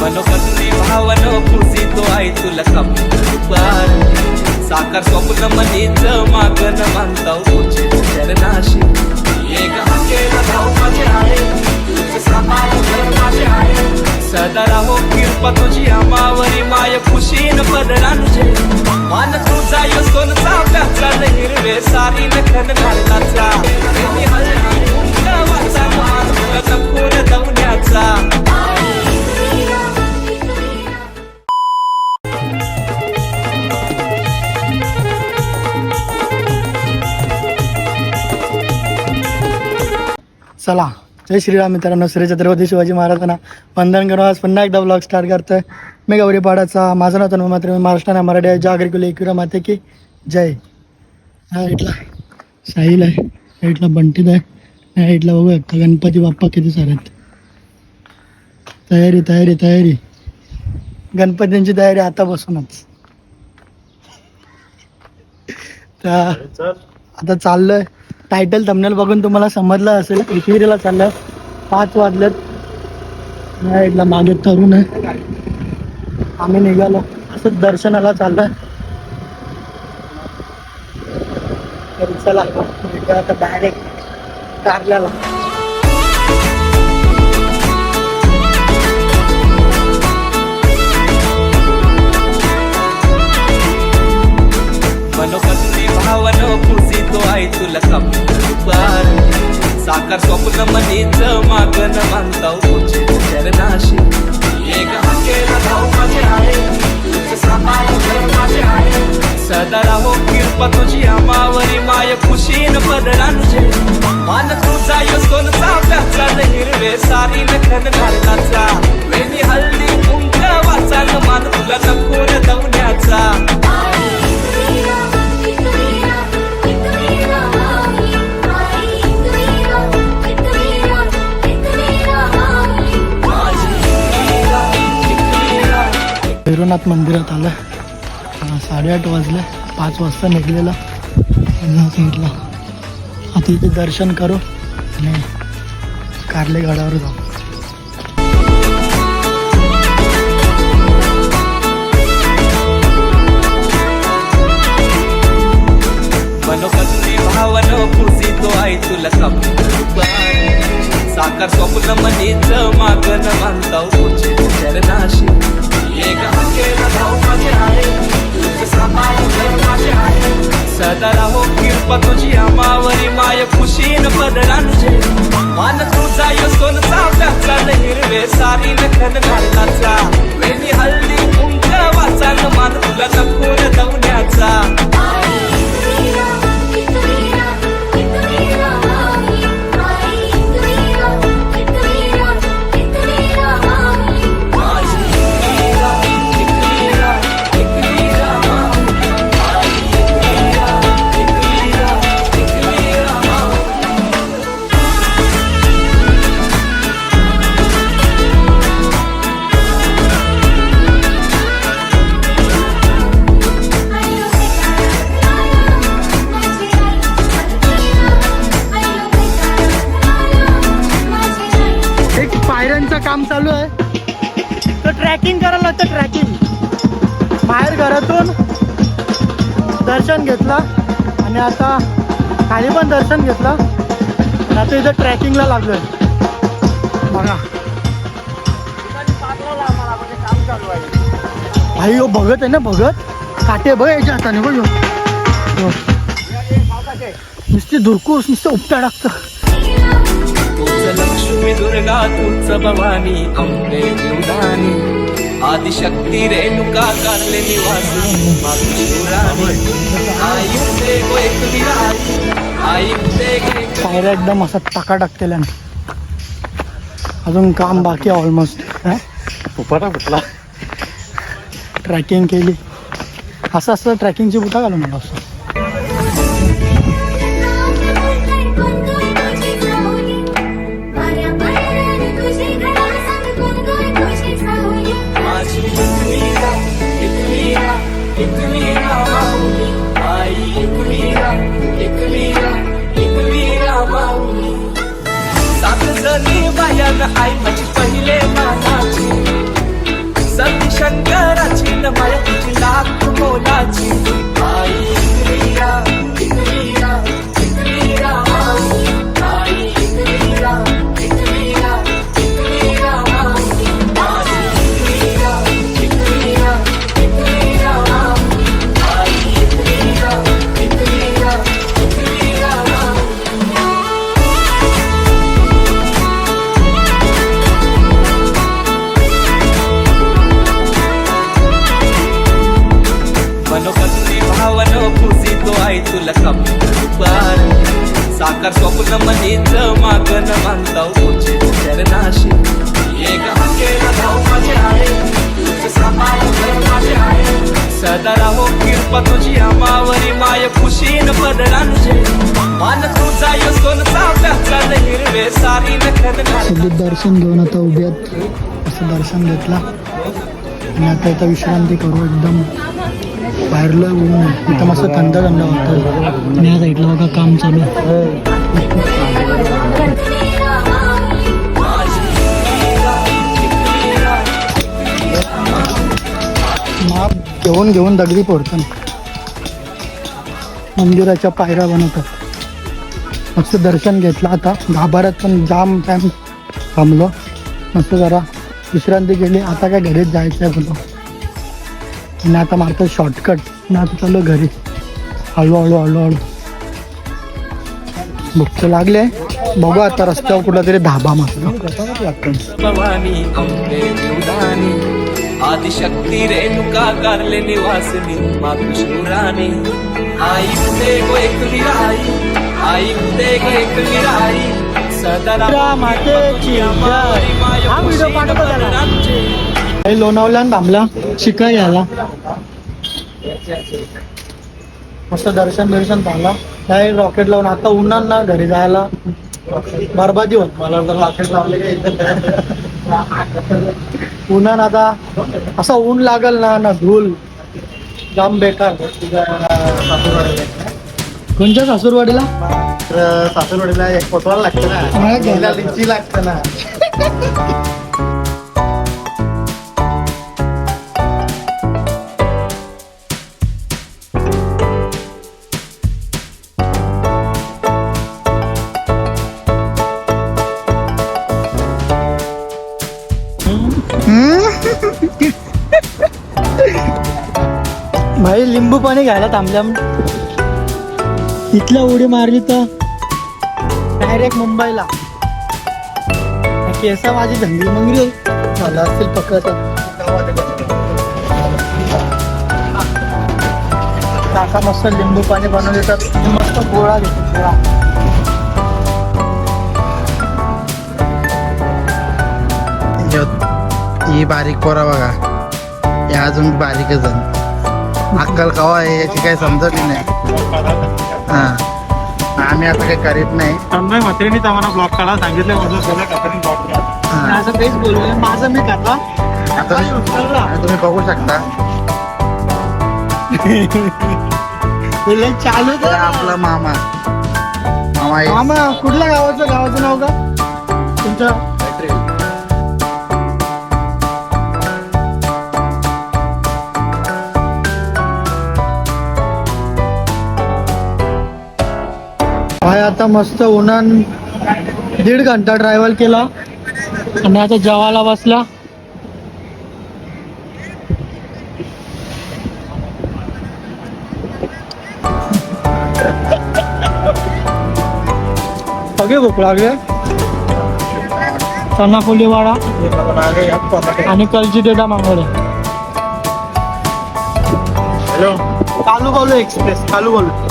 मनोपत्नी भावन पुसितो आई तुला कपार साकार स्वप्न मनीच मागन मानता तुझे चरणाशी एक हाकेला भाऊ माझे आहे सदा राहो कृपा तुझी आमावरी माय खुशीन तुझे मान तुझा यो सोनचा प्याचा हिरवे सारी नखन घालनाचा प्रेमी हळदी कुंकवाचा मान तुला जपून दवण्याचा चला. जय श्रीराम मित्रांनो श्री छत्रपती शिवाजी महाराजांना वंदन करून आज पुन्हा एकदा ब्लॉग स्टार्ट करतोय. मी गौरी पाडाचा माझं नाव तन्मय मात्र मी महाराष्ट्र मराठी आहे. जागरिक एकविरा माते की जय. हा इथला साहिल आहे. इथला बंटीत आहे. इथला बघू शकता गणपती बाप्पा किती सारे आहेत. तयारी तयारी तयारी. गणपतींची तयारी आतापासूनच तर आता चाललोय. टायटल थंबनेल बघून तुम्हाला समजलं असेल एकविरीला चाललं पाच वाजलेत. नाही इथला मागे तरुण आहे. आम्ही निघालो. असंच दर्शनाला चाललंय. तर चला आता डायरेक्ट कारल्याला. स्वप्न मनीच मागन मानता तुझे चरणाशी एक हाकेला भाऊ माझे आहे तुझे सांभाळ घर माझे सदा राहो कृपा तुझी आमावरी माय खुशीन पदरांचे मान तुझा यो सोनचा प्याचा हिरवे सारी वेणी वाचा मान तुला दवण्याचा. भैरवनाथ मंदिरात आलं साडेआठ वाजले पाच वाजता निघलेला आणि आता आता इथे दर्शन करू आणि कारले गडावर जाऊ. तुला साकार स्वप्न मनीच मागन मानताव तुझे चरणाश. माय खुशीन पदरांचे मान तुझा यो सोनचा प्याचा हिरवे सारी नखन घालनाचा वेणी हल्ली कुंक वाचा मान तुला जपून पायऱ्यांचं काम चालू आहे. तर ट्रॅकिंग करायला लागतं ट्रॅकिंग बाहेर घरातून दर्शन घेतलं आणि आता खाली पण दर्शन घेतलं. आणि आता इथं ट्रॅकिंगला लागलोय. बघा. भाई हो बघत आहे ना बघत काटे बघ याच्या हाताने बघ नुसती दुरकूस नुसतं उपटा टाकतं. लक्ष्मी दुर्गा तुझ भवानी अंबे देवदानी. आदिशक्ती रेणुका कारले निवास पायऱ्या एकदम असा टाका टाकलेल्या अजून काम बाकी आहे ऑलमोस्ट उपाटा कुठला? ट्रॅकिंग केली. असं असं ट्रॅकिंगची बुटा घालून मला असं एकवीरा माऊली आई एकवीरा एकवीरा एकवीरा माऊली सात जणी बायान आई माझी पहिले मानाची संत शंकराची न माया तुझी लाख मोलाची आई एकवीरा साकार स्वप्न मनीच मागन मानता तुझे चरणाशी एक हाकेला धाव माझे आहे सदा राहो कृपा तुझी आमावरी माय खुशीन मान तुझा हिरवे सारी नखन दर्शन घेऊन आता उभे आहेत असं दर्शन घेतला. आणि आता इथं विश्रांती करू एकदम. बाहेरलं ऊन आहे. इथं मस्त थंड थंड होतं. आणि या साईडला बघा काम चालू माप घेऊन घेऊन दगडी फोडतात मंदिराच्या पायऱ्या बनवतात. मस्त दर्शन घेतलं. आता गाभाऱ्यात पण जाम टाइम थांबलो. मस्त जरा विश्रांती केली आता काय घरीच जायचं आहे बोलो आणि आता मारतो शॉर्टकट आणि आता चाललो घरी. हळूहळू हळूहळू भूक तर लागले बघू आता रस्त्यावर कुठला तरी धाबा दुधानी आदिशक्ती रेणुका कारले निवासिनी. मातृशूरानी आई उदे गो एक विराई. आई उदे गो एक विराई. सदा मातेची. हा व्हिडिओ पाठवतो काही लोणावल्यान थांबला शिकाय घ्यायला मस्त दर्शन दर्शन थांबला काय रॉकेट लावून आता उन्हात ना घरी जायला. बरबादी होत मला तर रॉकेट लावले. उन्हान आता असं ऊन लागल ना ना धूल. जाम बेकार. कोणत्या सासूरवाडीला? सासूरवाडीला एक पोटवाला लागतं ना. लागतं ना. भाई लिंबू पाणी घ्यायला थांबल्या. इथल्या उडी मारली तर डायरेक्ट मुंबईला. केसा माझी धंदी मंगरी झालं असतील पकड काका मस्त लिंबू पाणी बनवून देतात मस्त गोळा घेतो गोळा. ही बारीक पोरा बघा. हे अजून बारीकच आहे अक्कल कवा आहे याची काही समजली नाही. हा. आम्ही आता काही करीत नाही. तन्मय म्हात्रेनीच आम्हाला ब्लॉक काढा सांगितलं माझं सोला काकांनी ब्लॉक काढा. असं काहीच बोलू माझं मी खाता आता तुम्ही- बघू शकता. चालू आपला मामा. मामा मामा कुठल्या गावाचं? गावाचं नाव का? तुमच्या हाय आता मस्त उन्हान दीड घंटा ट्रॅव्हल केला. आणि आता जेवायला बसला. सगळे भूक लागले चना वाडा. आणि कलची डेटा मागवले हॅलो कालू बोलू एक्सप्रेस कालू बोलू